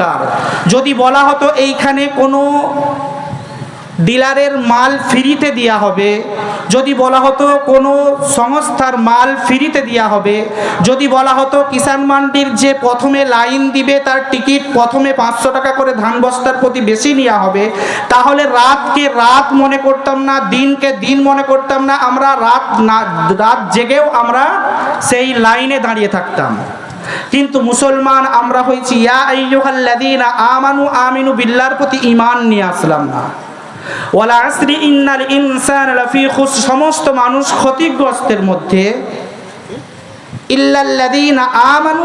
দরকার। যদি বলা হতো এইখানে কোনো ডিলারের মাল ফ্রিতে দেওয়া হবে, যদি বলা হতো কোনো সংস্থার মাল ফ্রিতে দেওয়া হবে, যদি বলা হতো কিষাণ মান্ডির যে প্রথমে লাইন দিবে তার টিকিট প্রথমে পাঁচশো টাকা করে ধান বস্তার প্রতি বেশি নেওয়া হবে, তাহলে রাতকে রাত মনে করতাম না, দিনকে দিন মনে করতাম না, আমরা রাত না, রাত জেগেও আমরা সেই লাইনে দাঁড়িয়ে থাকতাম। কিন্তু মুসলমান আমরা হয়েছি, ইয়া আমানু আমিনু বিল্লাহর প্রতি ঈমান নিয়ে আসলাম না। ওয়ালা ইন্নাল ইনসান সমস্ত মানুষ ক্ষতিগ্রস্তের মধ্যে আমানু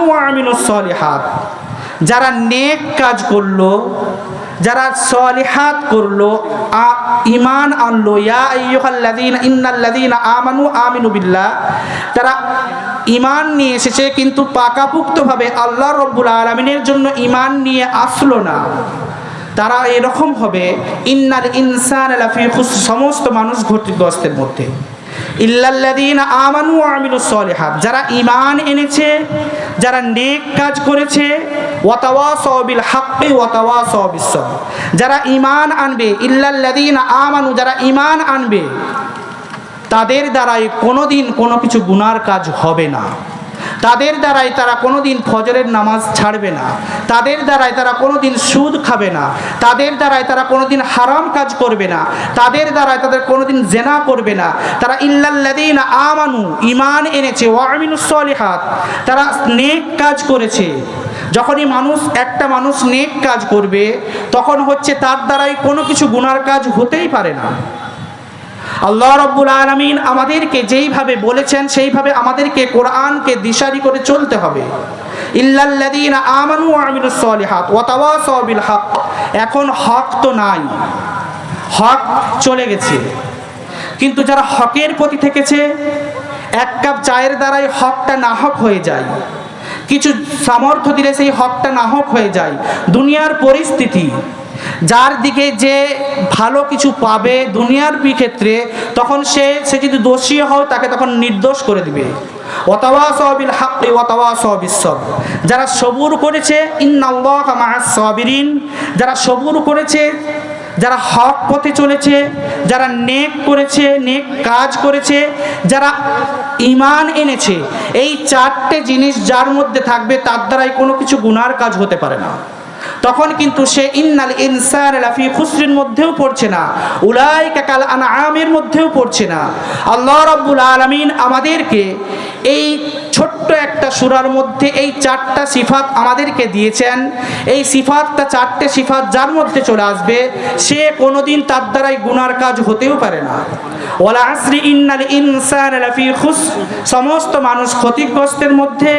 যারা নেক কাজ করল, যারা সলিহাত করল ঈমান আনলো, ইয়া আইয়ুহাল্লাযীনা আমানু আমিনু বিল্লাহ তারা ঈমান নিয়ে এসেছে, কিন্তু পাকাপুক্তভাবে আল্লাহ রব্বুল আলামিনের জন্য ঈমান নিয়ে আসলো না। তারা এরকম হবে, ইন্নাল ইনসান সমস্ত মানুষ ক্ষতিগ্রস্তের মধ্যে। আমানু ওয়া আমিলুস সলিহাত, যারা ঈমান এনেছে, যারা নেক কাজ করেছে ওয়াতাওয়াসাউ বিল হাক্কি ওয়াতাওয়াসাউ বিস সবর যারা ঈমান আনবে, ইল্লাল্লাযীন আমানু, যারা ঈমান আনবে তাদের দ্বারাই কোনোদিন কোনো কিছু গুনার কাজ হবে না। তাদের দ্বারাই তারা কোনোদিন ফজরের নামাজ ছাড়বে না। তাদের দ্বারাই তারা কোনোদিন সুদ খাবে না। তাদের দ্বারাই তারা কোনোদিন হারাম কাজ করবে না। তাদের দ্বারাই তাদের কোনোদিন জেনা করবে না। তারা ইল্লাল্লাদিন আমানু ইমান এনেছে ওয়ামিনুস সলিহাত। তারা নেক কাজ করেছে। যখনই মানুষ, একটা মানুষ নেক কাজ করবে, তখন হচ্ছে তার দ্বারাই কোনো কিছু গুনার কাজ হতেই পারে না। আল্লাহ রব্বুল আলমিন আমাদেরকে যেইভাবে বলেছেন, সেইভাবে আমাদেরকে কোরআনকে দিশারি করে চলতে হবে। হক। এখন হক তো নাই। হক চলে গেছে। কিন্তু যারা হকের প্রতি থেকেছে, এক কাপ চায়ের দ্বারাই হকটা নাহক হয়ে যায়। কিছু সামর্থ্য দিলে সেই হকটা নাহক হয়ে যায়। দুনিয়ার পরিস্থিতি যার দিকে যে ভালো কিছু পাবে দুনিয়ার ক্ষেত্রে তখন সে সে যদি দোষী হয়, তাকে তখন নির্দোষ করে দিবে। ওয়াতাওয়া সবিল হাক্কি ওয়াতাওয়া সবিস সবর যারা সবুর করেছে, ইন্নাল্লাহ সাবিরিন। যারা সবুর করেছে, যারা হক পথে চলেছে, যারা নেক করেছে, নেক কাজ করেছে, যারা ইমান এনেছে, এই চারটে জিনিস যার মধ্যে থাকবে, তার দ্বারাই কোনো কিছু গুনার কাজ হতে পারে না। তখন কিন্তু সে ইন্নাল ইনসান লাফি খুসরির মধ্যেও পড়ছে না উলাই কাকাল আনা আমের মধ্যেও পড়ছে না। আল্লাহ রব্বুল আলমিন আমাদেরকে এই ছোট্ট একটা সুরার মধ্যে এই চারটা সিফাত আমাদেরকে দিয়েছেন। এই সিফাতটা চারটে সিফাত যার মধ্যে চলে আসবে, সে কোনোদিন তার দ্বারাই গুনার কাজ হতেও পারে না। ওয়ালা আসরি ইন্নাল ইনসান লাফি খুস, সমস্ত মানুষ ক্ষতিগ্রস্তের মধ্যে,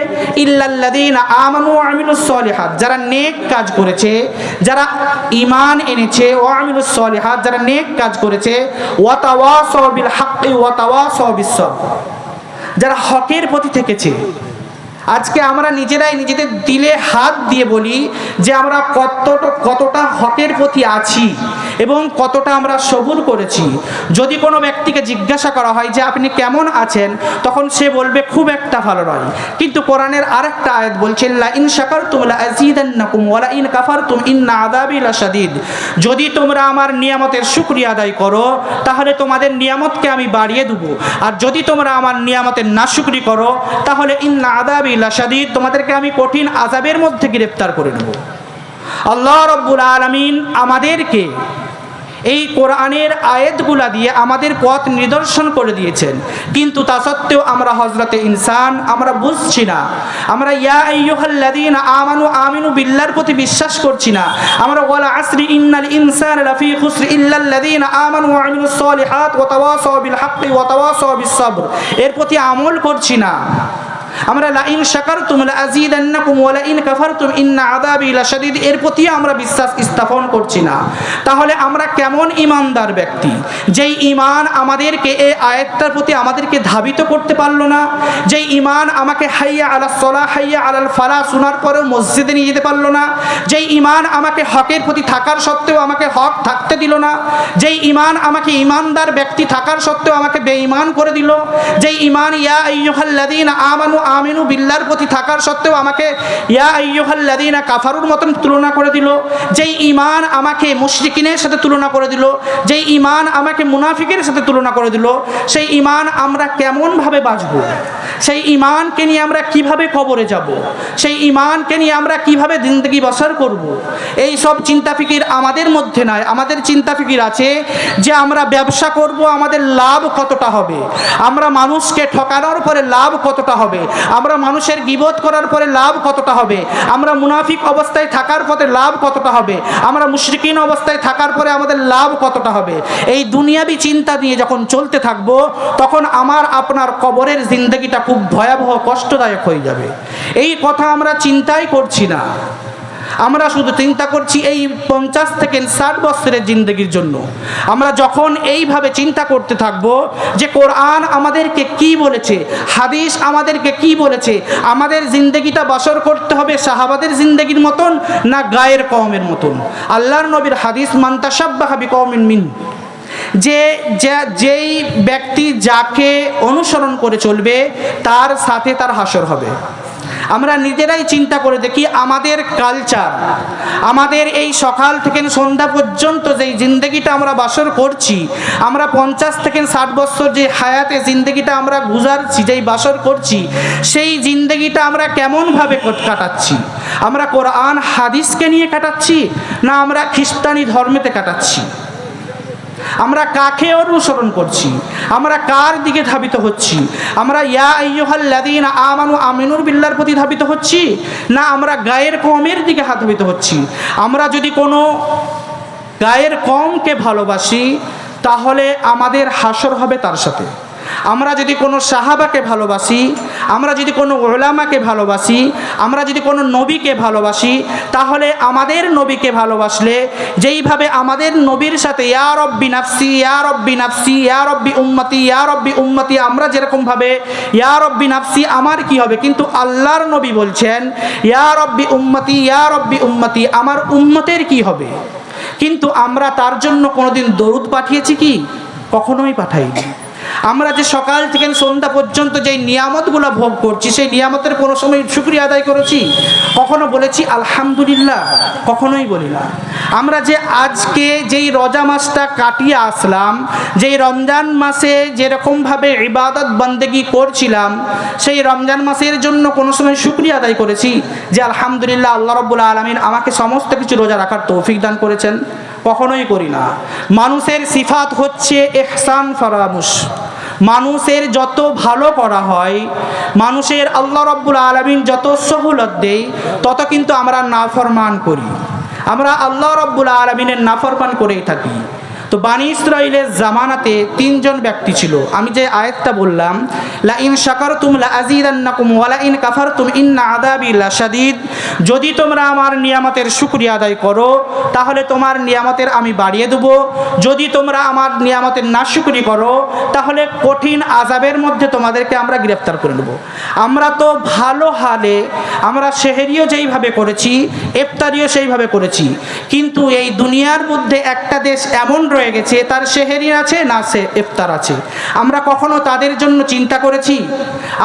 ইল্লাল্লাযীনা আমানু ওয়া আমিলুস সলিহাত, যারা নেক কাজ করেছে, যারা ঈমান এনেছে, ওয়া আমিলুস সলিহাত, যারা নেক কাজ করেছে, ওয়া তাওয়াসাউ বিল হাক্কি, ওয়া তাওয়াসাউ বিস যারা হকের প্রতি থেকেছে। আজকে আমরা নিজেরাই নিজেদের দিলে হাত দিয়ে বলি যে আমরা কতটা কতটা হকের প্রতি আছি। এবং কতটা আমরা সবুর করেছি। যদি কোনো ব্যক্তিকে জিজ্ঞাসা করা হয় যে আপনি কেমন আছেন, তখন সে বলবে, খুব একটা ভালো নয়। কিন্তু কোরআনের আরেকটা আয়াত বলছে ইন শাকারতুম লা আযীদান্নাকুম ওয়া লা ইন কাফারতুম ইন্না আযাবি লাশাদীদ। যদি তোমরা আমার নিয়ামতের শুকরিয়া আদায় করো, তাহলে তোমাদের নিয়ামতকে আমি বাড়িয়ে দেবো। আর যদি তোমরা আমার নিয়ামতের না নাশুকরি করো, তাহলে ইন্না আদাবি লাশাদীদ, তোমাদেরকে আমি কঠিন আজাবের মধ্যে গ্রেফতার করে নেব। আল্লাহ রব্বুল আলামিন আমাদেরকে এই কোরআনের আয়েতগুলা দিয়ে আমাদের পথ নিদর্শন করে দিয়েছেন। কিন্তু তা সত্ত্বেও আমরা হজরতে ইনসান, আমরা বুঝছি না। আমরা ইয়া আমানু আমিনু বিল্লার প্রতি বিশ্বাস করছি না। আমরা ওয়ালা আসরি ইন্নাল ইনসান লাফি খুসর ইল্লাল্লাযীনা আমানু আমিলুস সলিহাত তাওয়াসাউ বিল হাক্কি ওয়া তাওয়াসাউ বিস সবর। এর প্রতি আমল করছি না। আমরা লা ইন শাকারতুম লা ওয়া লা ইন কাফারতুম, ইন্না আযাবি লাশাদীদ, এর প্রতি আমরা বিশ্বাস স্থাপন করছি না। তাহলে আমরা কেমন ব্যক্তি? যেই ঈমান আমাদেরকে এই প্রতি আমাদেরকে ধাবিত করতে পারল না, যেই ঈমান আমাকে হাইয়া আলা আলাল ফালা শোনার পরেও মসজিদে নিয়ে যেতে পারল না, যেই ঈমান আমাকে হকের প্রতি থাকার সত্ত্বেও আমাকে হক থাকতে দিল না, যেই ঈমান আমাকে ঈমানদার ব্যক্তি থাকার সত্ত্বেও আমাকে বেঈমান করে দিল, যেই ঈমান ইয়া আমানু আমিনু বিল্লার প্রতি থাকার সত্ত্বেও আমাকে ইয়া আইয়ুহাল্লাদিনা কাফারুর মতন তুলনা করে দিল। যেই ইমান আমাকে মুশরিকিনের সাথে তুলনা করে দিল, যেই ইমান আমাকে মুনাফিকের সাথে তুলনা করে দিল, সেই ইমান আমরা কেমনভাবে বাঁচবো? সেই ইমানকে নিয়ে আমরা কীভাবে কবরে যাব? সেই ইমানকে নিয়ে আমরা কীভাবে জিন্দগি বসর করব? এই সব চিন্তা ফিকির আমাদের মধ্যে নয় আমাদের চিন্তা ফিকির আছে যে আমরা ব্যবসা করব, আমাদের লাভ কতটা হবে? আমরা মানুষকে ঠকানোর পরে লাভ কতটা হবে? আমরা মানুষের গিবোধ করার পরে লাভ কতটা হবে? আমরা মুনাফিক অবস্থায় থাকার পরে লাভ কতটা হবে? আমরা মুশরিকিন অবস্থায় থাকার পরে আমাদের লাভ কতটা হবে? এই দুনিয়াবি চিন্তা নিয়ে যখন চলতে থাকব, তখন আমার আপনার কবরের জিন্দগিটা খুব ভয়াবহ, কষ্টদায়ক হয়ে যাবে। এই কথা আমরা চিন্তাই করছি না। আমরা শুধু চিন্তা করছি এই পঞ্চাশ থেকে ষাট বছরের জিন্দগির জন্য। আমরা যখন এইভাবে চিন্তা করতে থাকব যে কোরআন আমাদেরকে কি বলেছে, হাদিস আমাদেরকে কি বলেছে, আমাদের জিন্দগিটা বসর করতে হবে সাহাবাদের জিন্দগির মতন না গায়ের কমের মতন? আল্লাহর নবীর হাদিস মান্তাসাব্বাহাবি কমিন মিন। যে যেই ব্যক্তি যাকে অনুসরণ করে চলবে, তার সাথে তার হাসর হবে। আমরা নিজেরাই চিন্তা করে দেখি, আমাদের কালচার আমাদের এই সকাল থেকে সন্ধ্যা পর্যন্ত যেই জিন্দগিটা আমরা বাসর করছি, আমরা পঞ্চাশ থেকে ষাট বছর যে হায়াতে জিন্দগিটা আমরা গুজারছি, যেই বাসর করছি, সেই জিন্দগিটা আমরা কেমনভাবে কাটাচ্ছি? আমরা কোরআন, হাদিসকে নিয়ে কাটাচ্ছি, না আমরা খ্রিস্টানি ধর্মেতে কাটাচ্ছি? আমরা কাকে অনুসরণ করছি? আমরা কার দিকে ধাবিত হচ্ছি? আমরা ইয়া আমানু আমিনুর বিল্লার প্রতি ধাবিত হচ্ছি? না আমরা গায়ের কমের দিকে হাত ধাবিত হচ্ছি? আমরা যদি কোনো গায়ের কমকে ভালোবাসি, তাহলে আমাদের হাসর হবে তার সাথে। আমরা যদি কোনো সাহাবাকে ভালোবাসি আমরা যদি কোনো ওলামাকে ভালোবাসি, আমরা যদি কোনো নবীকে ভালোবাসি, তাহলে আমাদের নবীকে ভালোবাসলে যেইভাবে আমাদের নবীর সাথে, ইয়া রব্বি নাফসি, ইয়া রব্বি নাফসি, ইয়া রব্বি উম্মতি, ইয়া রব্বি উম্মতি আমরা যেরকমভাবে, ইয়া রব্বি নাফসি আমার কি হবে? কিন্তু আল্লাহর নবী বলছেন, ইয়া রব্বি উম্মতি, ইয়া রব্বি উম্মতি আমার উম্মতের কি হবে? কিন্তু আমরা তার জন্য কোনোদিন দরুদ পাঠিয়েছি কি? কখনোই পাঠাইনি। আমরা যে সকাল থেকে সন্ধ্যা পর্যন্ত যেই নিয়ামতগুলো ভোগ করছি, সেই নিয়ামতের কোনো সময় শুক্রিয়া আদায় করেছি? কখনো বলেছি, আলহামদুলিল্লাহ কখনোই বলি না। আমরা যে আজকে যেই রজা মাসটা কাটিয়ে আসলাম, যেই রমজান মাসে যেরকমভাবে ইবাদত বন্দেগি করছিলাম, সেই রমজান মাসের জন্য কোনো সময় শুক্রিয়া আদায় করেছি যে, আলহামদুলিল্লাহ, আল্লাহ রব্বুল আলমিন আমাকে সমস্ত কিছু রোজা রাখার তৌফিক দান করেছেন কখনোই করি না। মানুষের সিফাত হচ্ছে এহসান ফরামুশ। মানুষের যত ভালো করা হয়, মানুষের আল্লাহ রব্বুল আলমিন যত সহুলত দেয় তত কিন্তু আমরা নাফরমান করি। আমরা আল্লাহ রব্বুল আলমিনের নাফরমান করেই থাকি। তো বানি ইসরাইলের জামানাতে তিনজন ব্যক্তি ছিল। আমি যে আয়াতটা বললাম লা ইন শাকারতুম লা আযীদান্নাকুম ওয়া লা ইন কাফারতুম ইন্না আযাবি লাশাদীদ। যদি তোমরা আমার নিয়ামতের শুকরিয়া আদায় করো, তাহলে তোমার নিয়ামতের আমি বাড়িয়ে দেবো। যদি তোমরা আমার নিয়ামতের নাশুকরি করো, তাহলে কঠিন আজাবের মধ্যে তোমাদেরকে আমরা গ্রেফতার করে নেব। আমরা তো ভালো হালে, আমরা সেহেরিও যেইভাবে করেছি, ইফতারিও সেইভাবে করেছি। কিন্তু এই দুনিয়ার মধ্যে একটা দেশ এমন রয়ে গেছে তার সেহেরি আছে না সে ইফতার আছে। আমরা কখনো তাদের জন্য চিন্তা করেছি?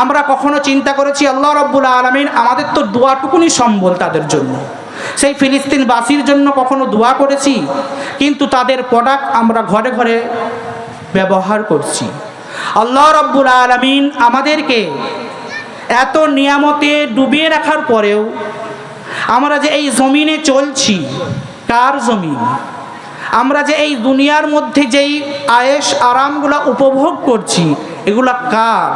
আমরা কখনো চিন্তা করেছি, আল্লাহ রব্বুল আলমিন আমাদের তো দোয়াটুকুনি সম্বল তাদের জন্য। সেই ফিলিস্তিনবাসীর জন্য কখনো দোয়া করেছি? কিন্তু তাদের প্রোডাক্ট আমরা ঘরে ঘরে ব্যবহার করছি। আল্লাহ রব্বুল আলমিন আমাদেরকে এত নিয়ামতে ডুবিয়ে রাখার পরেও আমরা যে এই জমিনে চলছি, কার জমিন? আমরা যে এই দুনিয়ার মধ্যে যেই আয়েস আরামগুলো উপভোগ করছি, এগুলা কার?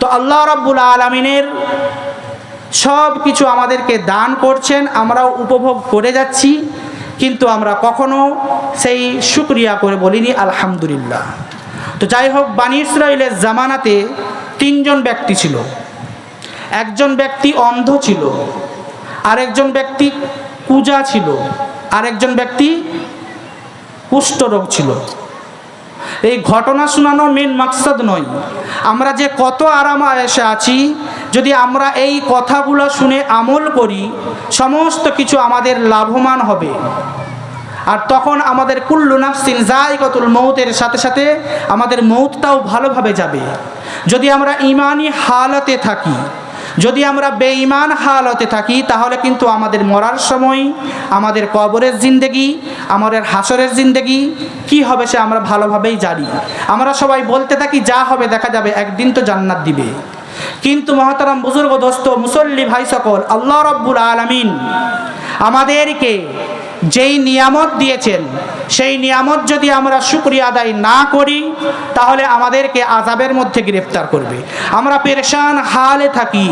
তো আল্লাহ রব্বুল আলমিনের সব কিছু আমাদেরকে দান করছেন, আমরাও উপভোগ করে যাচ্ছি, কিন্তু আমরা কখনো সেই শুক্রিয়া করে বলিনি, আলহামদুলিল্লাহ। তো যাই হোক, বানি ইসরায়েলের জামানাতে তিনজন ব্যক্তি ছিল। একজন ব্যক্তি অন্ধ ছিল, আরেকজন ব্যক্তি পূজা ছিল। আরেকজন ব্যক্তি কুষ্ঠরোগ ছিল। এই ঘটনা শোনানো মেন মাকসাদ নয়। আমরা যে কত আরাম এসে আছি, যদি আমরা এই কথাগুলো শুনে আমল করি, সমস্ত কিছু আমাদের লাভবান হবে। আর তখন আমাদের কুল্লু নাফসিন জায়গতুল মৌতের সাথে সাথে আমাদের মৌতটাও ভালোভাবে যাবে। যদি আমরা ইমানি হালতে থাকি যদি আমরা বেঈমান হালতে থাকি, তাহলে কিন্তু আমাদের মরার সময়, আমাদের কবরের জিন্দেগি, আমাদের হাসরের জিন্দেগি, কি হবে সে আমরা ভালোভাবেই জানি। আমরা সবাই বলতে থাকি, যা হবে দেখা যাবে, একদিন তো জান্নাত দিবে। কিন্তু মহাতারাম বুজুর্গ, দোস্ত, মুসল্লি ভাই সকল, আল্লাহ রব্বুল আলমিন আমাদেরকে যেই নিয়ামত দিয়েছেন সেই নিয়ামত যদি আমরা শুক্রিয়া আদায় না করি, তাহলে আমাদেরকে আজাবের মধ্যে গ্রেফতার করবে। আমরা পেরেশান হালে থাকি।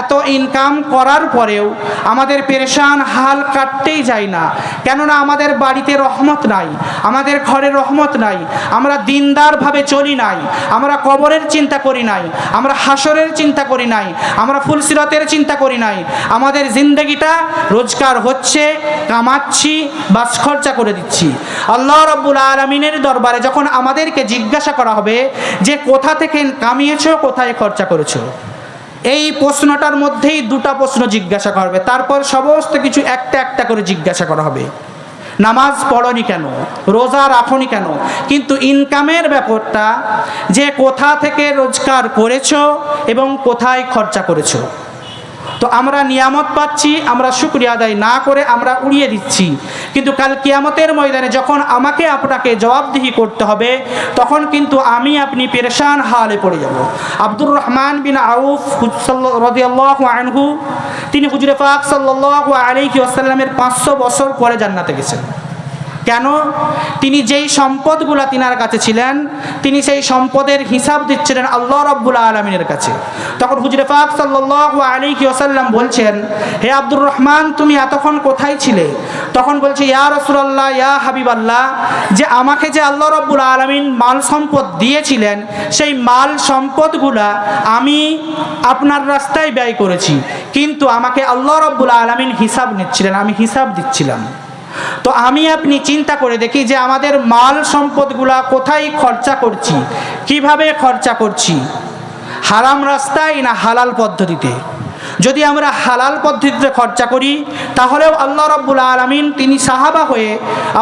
এত ইনকাম করার পরেও আমাদের পেরেশান হাল কাটতেই যায় না। কেননা আমাদের বাড়িতে রহমত নাই, আমাদের ঘরে রহমত নাই, আমরা দিনদারভাবে চলি নাই, আমরা কবরের চিন্তা করি নাই, আমরা হাসরের চিন্তা করি নাই, আমরা ফুলসিরতের চিন্তা করি নাই, আমাদের জিন্দগিটা রোজগার হচ্ছে, কামাচ্ছি বাস খরচা করে দিচ্ছি। আল্লাহ রব্বুল আলমিনের দরবারে যখন আমাদেরকে জিজ্ঞাসা করা হবে যে কোথা থেকে কামিয়েছো, কোথায় খরচা করেছ? এই প্রশ্নটার মধ্যেই দুটা প্রশ্ন জিজ্ঞাসা করা হবে। তারপর সমস্ত কিছু একটা একটা করে জিজ্ঞাসা করা হবে। নামাজ পড়নি কেন? রোজা রাখনি কেন? কিন্তু ইনকামের ব্যাপারটা যে কোথা থেকে রোজগার করেছ এবং কোথায় খরচা করেছ? তো আমরা নিয়ামত পাচ্ছি, আমরা শুক্রিয়া আদায় না করে আমরা উড়িয়ে দিচ্ছি। কিন্তু কাল কিয়ামতের ময়দানে যখন আমাকে আপনাকে জবাবদিহি করতে হবে, তখন কিন্তু আমি আপনি পেরেশান হালে পড়ে যাব। আব্দুর রহমান বিন আউফ রদিয়াল্লাহ আনহু, তিনি হুজুরে পাক সাল্লাহ আলিহি আসাল্লামের পাঁচশো বছর পরে জান্নাতে গেছেন। কেন? তিনি যেই সম্পদগুলো তিনার কাছে ছিলেন, তিনি সেই সম্পদের হিসাব দিচ্ছিলেন আল্লাহ রব্বুল আলমিনের কাছে। তখন হুজরে পাক সাল্লাহ আলী ওসাল্লাম বলছেন, হে আব্দুর রহমান, তুমি এতক্ষণ কোথায় ছিলে? তখন বলছে, ইয়া রসুল্লাহ ইয়া হাবিব আল্লাহ যে আমাকে যে আল্লাহ রব্বুল আলমিন মাল সম্পদ দিয়েছিলেন, সেই মাল সম্পদগুলা আমি আপনার রাস্তায় ব্যয় করেছি। কিন্তু আমাকে আল্লাহ রব্বুল আলমিন হিসাব নিচ্ছিলেন, আমি হিসাব দিচ্ছিলাম। তো আমি আপনি চিন্তা করে দেখি যে আমাদের মাল সম্পদগুলা কোথায় খরচা করছি, কীভাবে খরচা করছি? হারাম রাস্তায় না হালাল পদ্ধতিতে? যদি আমরা হালাল পদ্ধতিতে খরচা করি, তাহলেও আল্লাহ রব্বুল আলমিন তিনি সাহাবা হয়ে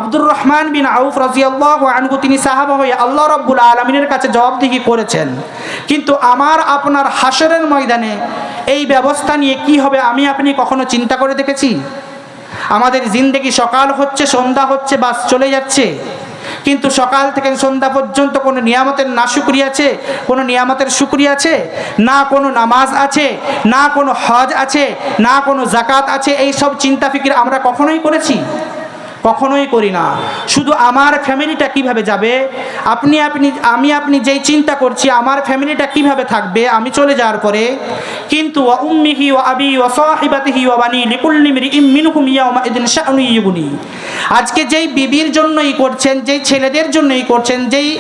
আব্দুর রহমান বিন আউফ রাজিয়াল্লাহ আনহু তিনি সাহাবা হয়ে আল্লাহ রব্বুল আলমিনের কাছে জবাবদিহি করেছেন। কিন্তু আমার, আপনার হাসরের ময়দানে এই ব্যবস্থা নিয়ে কি হবে আমি আপনি কখনো চিন্তা করে দেখেছি? আমাদের জিন্দেগি সকাল হচ্ছে, সন্ধ্যা হচ্ছে, বাস চলে যাচ্ছে। কিন্তু সকাল থেকে সন্ধ্যা পর্যন্ত কোনো নিয়ামতের না শুক্রি আছে, কোনো নিয়ামতের শুক্রি আছে? না কোনো নামাজ আছে, না কোনো হজ আছে, না কোনো জাকাত আছে? এই সব চিন্তা ফিকির আমরা কখনোই করেছি? কখনোই করি না। শুধু আমার ফ্যামিলিটা কীভাবে যাবে? আপনি আপনি, আমি, আপনি যেই চিন্তা করছি, আমার ফ্যামিলিটা কীভাবে থাকবে, আমি চলে যাওয়ার পরে, কিন্তু আবি আজকে যেই বিবির জন্যই করছেন, যেই ছেলেদের জন্যই করছেন, যেই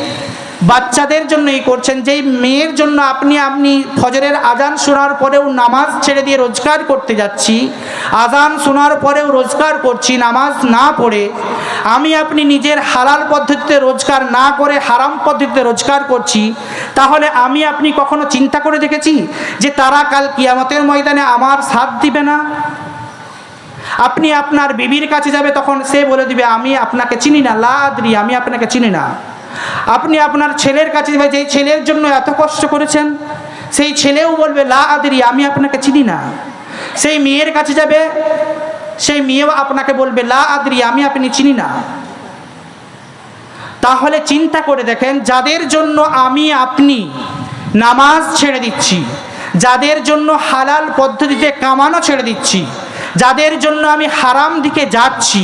বাচ্চাদের জন্যই করছেন, যেই মেয়ের জন্য আপনি আপনি ফজরের আজান শোনার পরেও নামাজ ছেড়ে দিয়ে রোজগার করতে যাচ্ছি, আজান শোনার পরেও রোজগার করছি, নামাজ না পড়ে, আমি আপনি নিজের হালাল পদ্ধতিতে রোজগার না করে হারাম পদ্ধতিতে রোজগার করছি, তাহলে আমি আপনি কখনো চিন্তা করে দেখেছি যে তারা কাল কিয়ামতের ময়দানে আমার সাথ দিবে না? আপনি আপনার বিবির কাছে যাবে, তখন সে বলে দিবে, আমি আপনাকে চিনি না, লা আদরি, আমি আপনাকে চিনি না। আপনি আপনার ছেলের কাছে যেই ছেলের জন্য এত কষ্ট করেছেন, সেই ছেলেও বলবে, লা আদরি, আমি আপনাকে চিনি না। সেই মেয়ের কাছে যাবে, সেই মেয়েও আপনাকে বলবে, লা আদরি, আমি আপনি চিনি না। তাহলে চিন্তা করে দেখেন, যাদের জন্য আমি আপনি নামাজ ছেড়ে দিচ্ছি, যাদের জন্য হালাল পদ্ধতিতে কামানো ছেড়ে দিচ্ছি যাদের জন্য আমি হারাম দিকে যাচ্ছি,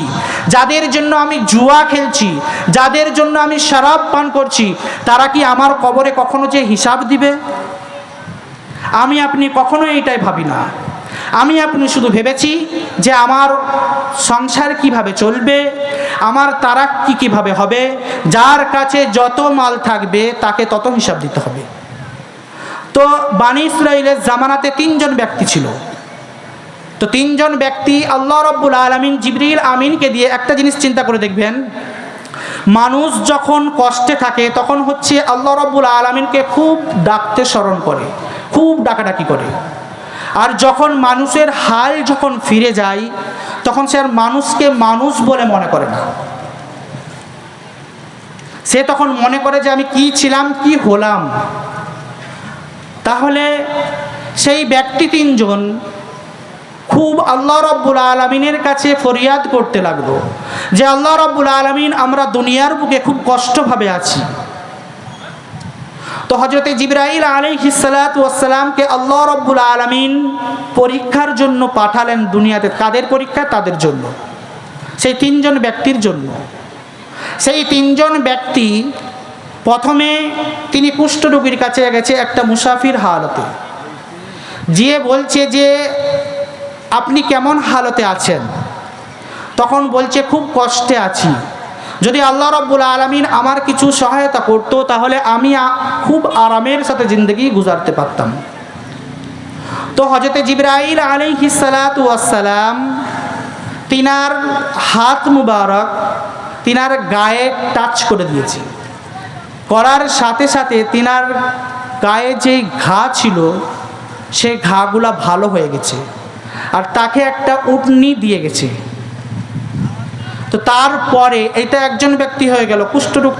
যাদের জন্য আমি জুয়া খেলছি, যাদের জন্য আমি শরাব পান করছি, তারা কি আমার কবরে কখনো যে হিসাব দিবে? আমি আপনি কখনো এইটাই ভাবি না। আমি আপনি শুধু ভেবেছি যে আমার সংসার কীভাবে চলবে, আমার তারা কি কীভাবে হবে, যার কাছে যত মাল থাকবে তাকে তত হিসাব দিতে হবে। তো বাণী ইসরায়েলের জামানাতে তিনজন ব্যক্তি ছিল। তো তিনজন ব্যক্তি আল্লাহ রব্বুল আলমিন জিবরিল আমিনকে দিয়ে একটা জিনিস চিন্তা করে দেখবেন। মানুষ যখন কষ্টে থাকে, তখন হচ্ছে আল্লাহ রব্বুল আলমিনকে খুব ডাকতে স্মরণ করে, খুব ডাকাডাকি করে। আর যখন মানুষের হাল যখন ফিরে যায়, তখন সে আর মানুষকে মানুষ বলে মনে করে না। সে তখন মনে করে যে আমি কি ছিলাম, কি হলাম। তাহলে সেই ব্যক্তি তিনজন খুব আল্লাহ রব্বুল আলমিনের কাছে ফরিয়াদ করতে লাগল যে আল্লাহ রব্বুল আলমিন আমরা দুনিয়ার বুকে খুব কষ্টভাবে আছি। তো হজরতে জিব্রাইল আলী হিসালাতামকে আল্লাহ রব্বুল আলমিন পরীক্ষার জন্য পাঠালেন দুনিয়াতে। কাদের পরীক্ষা? তাদের জন্য। সেই তিনজন ব্যক্তির জন্য। সেই তিনজন ব্যক্তি প্রথমে তিনি কুষ্ঠরোগীর কাছে গেছে একটা মুসাফির হালতে। যে বলছে যে আপনি কেমন হালতে আছেন? তখন বলছে, খুব কষ্টে আছি। যদি আল্লাহ রব্বুল আলমিন আমার কিছু সহায়তা করতো, তাহলে আমি খুব আরামের সাথে জিন্দগি গুজারতে পারতাম। তো হজরতে জিব্রাইল আলী হিসালাতাম তিনার হাত মুবারক তিনার গায়ে টাচ করে দিয়েছে। করার সাথে সাথে তিনার গায়ে যে ঘা ছিল সেই ঘাগুলা ভালো হয়ে গেছে। আর তাকে একটা উটনি দিয়ে গেছে। তো তারপরে এটা একজন ব্যক্তি হয়ে গেল, কুষ্ঠরোগ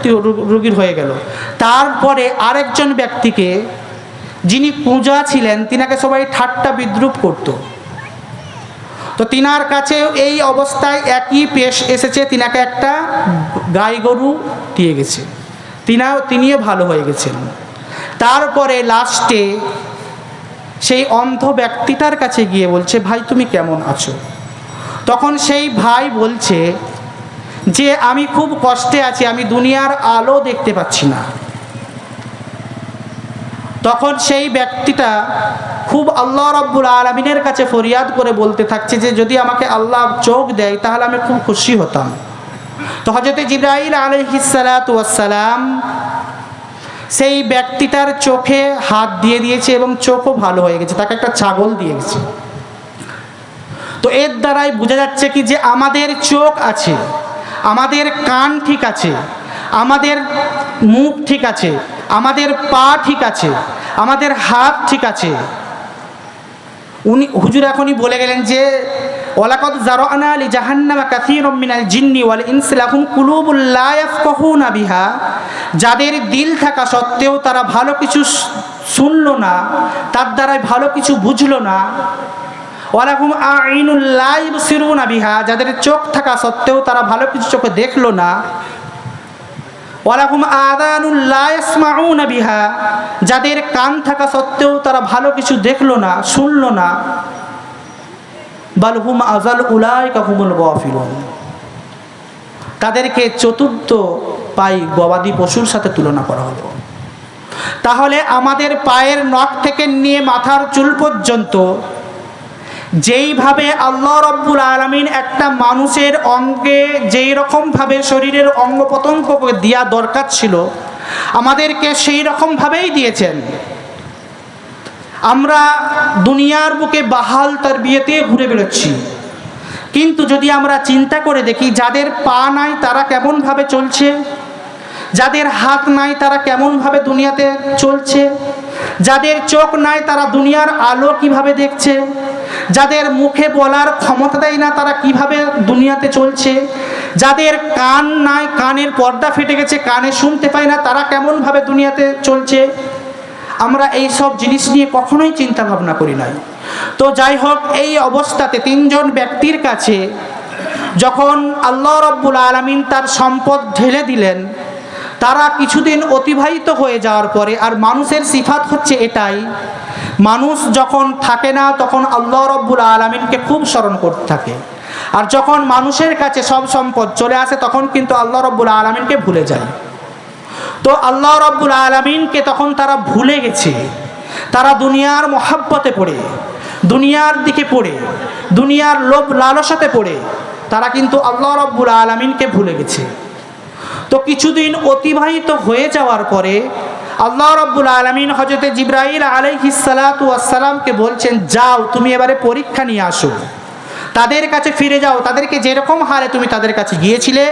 রোগীর হয়ে গেল। তারপরে আরেকজন ব্যক্তিকে যিনি পূজা ছিলেন, তিনাকে সবাই ঠাট্টা বিদ্রুপ করত। তো তিনার কাছে এই অবস্থায় একই পেশ এসেছে, তিনাকে একটা গাই গরু দিয়ে গেছে। তিনাও, তিনিও ভালো হয়ে গেছেন। তারপরে লাস্টে সেই অন্ধ ব্যক্তিটার কাছে গিয়ে বলছে, ভাই, তুমি কেমন আছো? তখন সেই ভাই বলছে যে, আমি খুব কষ্টে আছি, আমি দুনিয়ার আলো দেখতে পাচ্ছি না। তখন সেই ব্যক্তিটা খুব আল্লাহ রব্বুল আলমিনের কাছে ফরিয়াদ করে বলতে থাকছে যে, যদি আমাকে আল্লাহ চোখ দেয়, তাহলে আমি খুব খুশি হতাম। তো হজরত জিব্রাইল আলহিসালাম সেই ব্যক্তিটার চোখে হাত দিয়ে দিয়েছে এবং চোখও ভালো হয়ে গেছে, তাকে একটা ছাগল দিয়ে গেছে। তো এর দ্বারাই বোঝা যাচ্ছে কি যে আমাদের চোখ আছে, আমাদের কান ঠিক আছে, আমাদের মুখ ঠিক আছে, আমাদের পা ঠিক আছে, আমাদের হাত ঠিক আছে। উনি, হুজুর এখনই বলে গেলেন যে ওয়ালাকাদ জারানা আলি জাহান্নামা কাসীরুম মিনাল জিন্নি ওয়াল ইনসি লাহুম কুলুবুল লা ইয়াফকাহুনা বিহা। যাদের দিল থাকা সত্ত্বেও তারা ভালো কিছু শুনল না, তার দ্বারাই ভালো কিছু বুঝলো না। ওয়ালাকুম আইনুল লা ইবসিরুনা বিহা, যাদের চোখ থাকা সত্ত্বেও তারা ভালো কিছু চোখে দেখল না। ওয়ালাকুম আদানুল লা ইয়াসমাউনা বিহা, যাদের কান থাকা সত্ত্বেও তারা ভালো কিছু দেখল না, শুনলো না। বালহুম আজাল উলাইকা হুমুল গাফিলুন। তাদেরকে চতুর্থ পাই গবাদি পশুর সাথে তুলনা করা হলো। তাহলে আমাদের পায়ের নখ থেকে নিয়ে মাথার চুল পর্যন্ত যেইভাবে আল্লাহ রব্বুল আলমিন একটা মানুষের অঙ্গে যেই রকমভাবে শরীরের অঙ্গ প্রত্যঙ্গ দেওয়া দরকার ছিল, আমাদেরকে সেই রকমভাবেই দিয়েছেন। আমরা দুনিয়ার বুকে বাহাল তার বিয়েতে ঘুরে বেরোচ্ছি কিন্তু যদি আমরা চিন্তা করে দেখি, যাদের পা নাই তারা কেমনভাবে চলছে? যাদের হাত নাই তারা কেমনভাবে দুনিয়াতে চলছে? যাদের চোখ নাই তারা দুনিয়ার আলো কীভাবে দেখছে? যাদের মুখে বলার ক্ষমতা দেয় না তারা কীভাবে দুনিয়াতে চলছে? যাদের কান নাই, কানের পর্দা ফেটে গেছে, কানে শুনতে পায় না তারা কেমনভাবে দুনিয়াতে চলছে? আমরা এই সব জিনিস নিয়ে কখনোই চিন্তা ভাবনা করি নাই। তো যাই হোক, এই অবস্থাতে তিনজন ব্যক্তির কাছে যখন আল্লাহ রব্বুল আলমিন তার সম্পদ ঢেলে দিলেন, তারা কিছুদিন অতিবাহিত হয়ে যাওয়ার পরে, আর মানুষের সিফাত হচ্ছে এটাই, মানুষ যখন থাকে না, তখন আল্লাহ রব্বুল আলমিনকে খুব স্মরণ করতে থাকে। আর যখন মানুষের কাছে সব সম্পদ চলে আসে, তখন কিন্তু আল্লাহ রব্বুল আলমিনকে ভুলে যায়। তো আল্লাহ রব্বুল আলমিনকে তখন তারা ভুলে গেছে। তারা দুনিয়ার মহাব্বতে পড়ে, দুনিয়ার দিকে পড়ে, দুনিয়ার লোভ লালসাতে পড়ে, তারা কিন্তু আল্লাহ রব্বুল আলমিনকে ভুলে গেছে। তো কিছুদিন অতিবাহিত হয়ে যাওয়ার পরে আল্লাহ রব্বুল আলমিন হজরতে জিব্রাইল আলাইহিসালাতামকে বলছেন, যাও, তুমি এবারে পরীক্ষা নিয়ে আসো। তাদের কাছে ফিরে যাও। তাদেরকে যেরকম হারে তুমি তাদের কাছে গিয়েছিলে,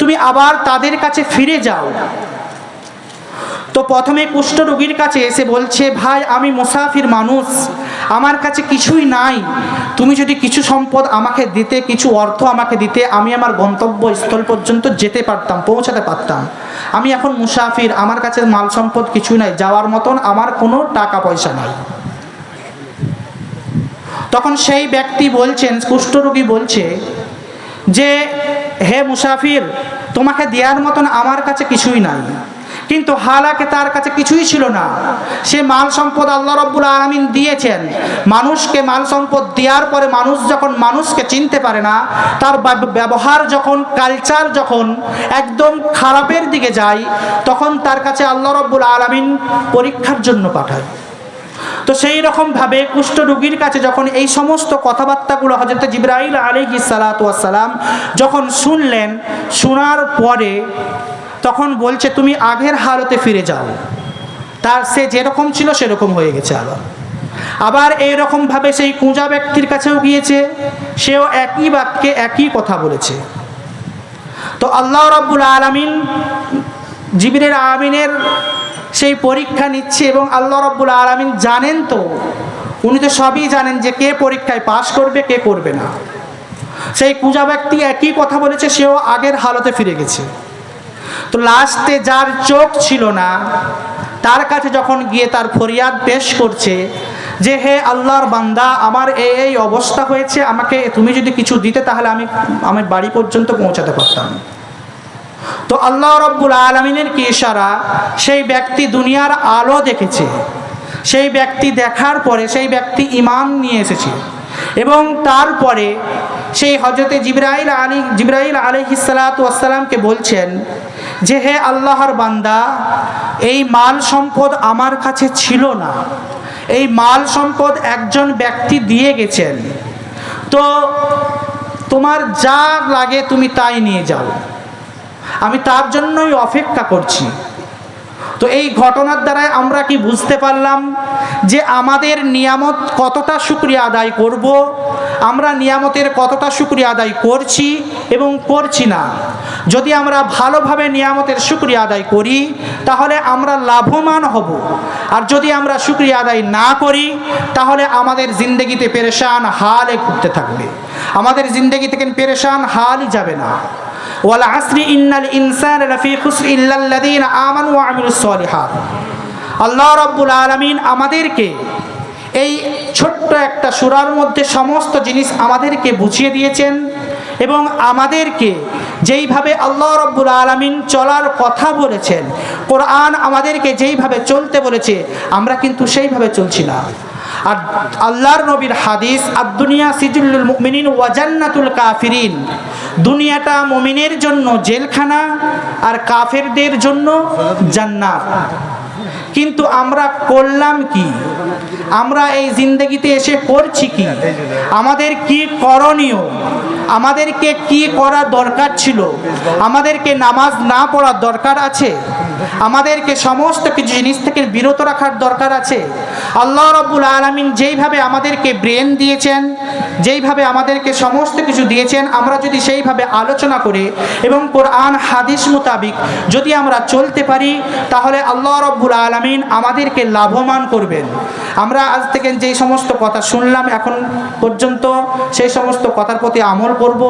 তুমি আবার তাদের কাছে ফিরে যাও। তো প্রথমে কুষ্ঠ রোগীর কাছে এসে বলছে, ভাই, আমি মুসাফির মানুষ। আমার কাছে কিছুই নাই। তুমি যদি কিছু সম্পদ আমাকে দিতে, কিছু অর্থ আমাকে দিতে, আমি আমার গন্তব্যস্থল পর্যন্ত যেতে পারতাম, পৌঁছাতে পারতাম। আমি এখন মুসাফির। আমার কাছে মাল সম্পদ কিছুই নাই। যাওয়ার মতন আমার কোনো টাকা পয়সা নাই। তখন সেই ব্যক্তি বলছেন কুষ্ঠরোগী বলছে যে, হে মুসাফির, তোমাকে দেওয়ার মতন আমার কাছে কিছুই নাই। কিন্তু হালাকে তার কাছে কিছুই ছিল না। সে মাল সম্পদ আল্লাহ রব্বুল আলমিন দিয়েছেন। মানুষকে মাল সম্পদ দেওয়ার পরে মানুষ যখন মানুষকে চিনতে পারে না, তার ব্যবহার যখন কালচার যখন একদম খারাপের দিকে যায়, তখন তার কাছে আল্লাহ রব্বুল আলমিন পরীক্ষার জন্য পাঠায়। তো সেই রকমভাবে কুষ্ঠ রোগীর কাছে যখন এই সমস্ত কথাবার্তাগুলো হজরত জিব্রাইল আলহি সালাতাম যখন শুনলেন, শোনার পরে তখন বলছে, তুমি আগের হালতে ফিরে যাও। তার সে যেরকম ছিল সেরকম হয়ে গেছে আবার। আবার এই রকমভাবে সেই কুঁজা ব্যক্তির কাছেও গিয়েছে, সেও একই বাক্যে একই কথা বলেছে। তো আল্লাহ রব্বুল আলমিন জিবিরের আমিনের সেই পরীক্ষা নিচ্ছে এবং আল্লাহ রব্বুল আলমিন জানেন তো, উনি তো সবই জানেন যে কে পরীক্ষায় পাশ করবে, কে করবে না। সেই পূজা ব্যক্তি একই কথা বলেছে, সেও আগের হালতে ফিরে গেছে। তো লাস্টে যার চোখ ছিল না, তার কাছে যখন গিয়ে তার ফরিয়াদ পেশ করছে যে, হে আল্লাহর বান্দা, আমার এই এই অবস্থা হয়েছে, আমাকে তুমি যদি কিছু দিতে, তাহলে আমি আমি বাড়ি পর্যন্ত পৌঁছাতে পারতাম। তো আল্লাহ রব্বুল আলমিনের কি ইশারা? সেই ব্যক্তি দুনিয়ার আলো দেখেছে। সেই ব্যক্তি দেখার পরে সেই ব্যক্তি ইমান নিয়ে এসেছে। এবং তারপরে সেই হজরতে জিব্রাইল আলী, জিব্রাইল আলহিসালাতামকে বলছেন যে হে আল্লাহর বান্দা, এই মাল সম্পদ আমার কাছে ছিল না। এই মাল সম্পদ একজন ব্যক্তি দিয়ে গেছেন। তো তোমার যা লাগে তুমি তাই নিয়ে যাও। আমি তার জন্যই অপেক্ষা করছি। তো এই ঘটনার দ্বারাই আমরা কি বুঝতে পারলাম যে আমাদের নিয়ামত কতটা শুক্রিয়া আদায় করব, আমরা নিয়ামতের কতটা শুক্রিয়া আদায় করছি এবং করছি না। যদি আমরা ভালোভাবে নিয়ামতের শুক্রিয়া আদায় করি, তাহলে আমরা লাভবান হব। আর যদি আমরা শুক্রিয়া আদায় না করি, তাহলে আমাদের জিন্দগিতে পেরেশান হালে ঘুরতে থাকবে। আমাদের জিন্দগি থেকে পেরেশান হালই যাবে না। ওয়াল আসরি ইন্নাল ইনসান লাফি খুসর ইল্লাল্লাযীনা আমানু ওয়া আমিলুস সলিহাত। আল্লাহ রাব্বুল আলামিন আমাদেরকে এই ছোট্ট একটা সূরার মধ্যে সমস্ত জিনিস আমাদেরকে বুঝিয়ে দিয়েছেন এবং আমাদেরকে যেইভাবে আল্লাহ রব্বুল আলমিন চলার কথা বলেছেন, কোরআন আমাদেরকে যেইভাবে চলতে বলেছে, আমরা কিন্তু সেইভাবে চলছি না। আর আল্লাহর নবীর হাদিস আর দুনিয়া সিজুল্লুল মুমিনিন ওয়াজান্নাতুল কাফিরিন। দুনিয়াটা মুমিনের জন্য জেলখানা আর কাফেরদের জন্য জান্নাত। কিন্তু আমরা করলাম কি? আমরা এই জিন্দগিতে এসে করছি কি? আমাদের কি করণীয়? আমাদেরকে কি করা দরকার ছিল? আমাদেরকে নামাজ না পড়ার দরকার আছে? আমাদেরকে সমস্ত কিছু জিনিস থেকে বিরত রাখার দরকার আছে। আল্লাহ রব্বুল আলমিন যেইভাবে আমাদেরকে ব্রেন দিয়েছেন, যেইভাবে আমাদেরকে সমস্ত কিছু দিয়েছেন, আমরা যদি সেইভাবে আলোচনা করে এবং কোরআন, হাদিস মোতাবিক যদি আমরা চলতে পারি, তাহলে আল্লাহ রব্বুল আলমিন আমাদেরকে লাভবান করবেন। আমরা আজ থেকে যেই সমস্ত কথা শুনলাম, এখন পর্যন্ত সেই সমস্ত কথার প্রতি আমল করব।